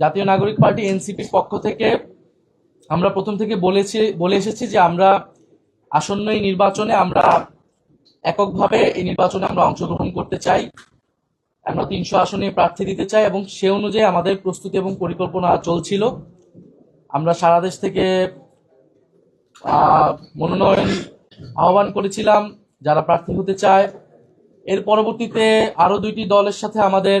জাতীয় নাগরিক পার্টি এনসিপির পক্ষ থেকে আমরা প্রথম থেকে বলেছি, বলে এসেছি যে আমরা আসন্ন এই নির্বাচনে আমরা এককভাবে এই নির্বাচনে আমরা অংশগ্রহণ করতে চাই। আমরা তিনশো আসনে প্রার্থী দিতে চাই এবং সে অনুযায়ী আমাদের প্রস্তুতি এবং পরিকল্পনা চলছিল। আমরা সারা দেশ থেকে মনোনয়ন আহ্বান করেছিলাম, যারা প্রার্থী হতে চায়। এর পরবর্তীতে আরও দুইটি দলের সাথে আমাদের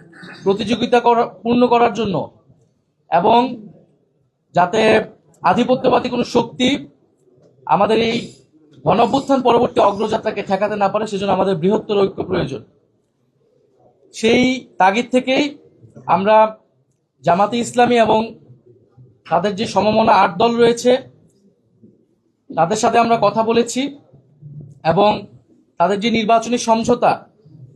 প্রতিযোগিতা করা- পূর্ণ করার জন্য। এবং যাতে আধিপত্যবাদী কোনো শক্তি আমাদের এই গণঅভ্যুত্থান পরবর্তী অগ্রযাত্রাকে ঠেকাতে না পারে, সেজন্য আমাদের বৃহত্তর ঐক্য প্রয়োজন। সেই তাগিদ থেকেই আমরা জামাতে ইসলামী এবং তাদের যে সমমনা আট দল রয়েছে, তাদের সাথে আমরা কথা বলেছি এবং তাদের যে নির্বাচনী সমঝোতা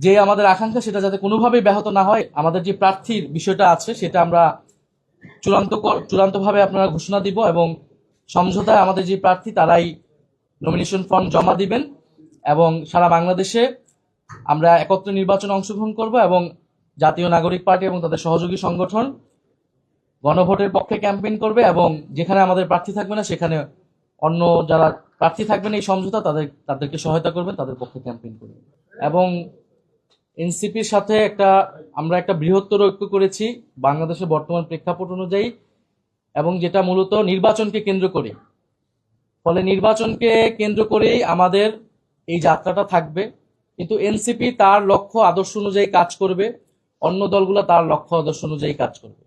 যে আমাদের আকাঙ্ক্ষা সেটা যাতে কোনোভাবেই ব্যাহত না হয়, আমাদের যে প্রার্থীর বিষয়টা আছে সেটা আমরা চূড়ান্ত চূড়ান্তভাবে আপনারা ঘোষণা দিব এবং সমঝোতায় আমাদের যে প্রার্থী তারাই নমিনেশন ফর্ম জমা দিবেন এবং সারা বাংলাদেশে আমরা একত্র নির্বাচনে অংশগ্রহণ করব এবং জাতীয় নাগরিক পার্টি এবং তাদের সহযোগী সংগঠন গণভোটের পক্ষে ক্যাম্পেইন করবে এবং যেখানে আমাদের প্রার্থী থাকবে না সেখানে অন্য যারা প্রার্থী থাকবেন এই সমঝোতা তাদের, তাদেরকে সহায়তা করবেন, তাদের পক্ষে ক্যাম্পেইন করবে এবং এনসিপির সাথে একটা, আমরা একটা বৃহত্তর ঐক্য করেছি বাংলাদেশের বর্তমান প্রেক্ষাপট অনুযায়ী, এবং যেটা মূলত নির্বাচনকে কেন্দ্র করে। ফলে নির্বাচনকে কেন্দ্র করেই আমাদের এই যাত্রাটা থাকবে। কিন্তু এনসিপি তার লক্ষ্য আদর্শ অনুযায়ী কাজ করবে, অন্য দলগুলো তার লক্ষ্য আদর্শ অনুযায়ী কাজ করবে।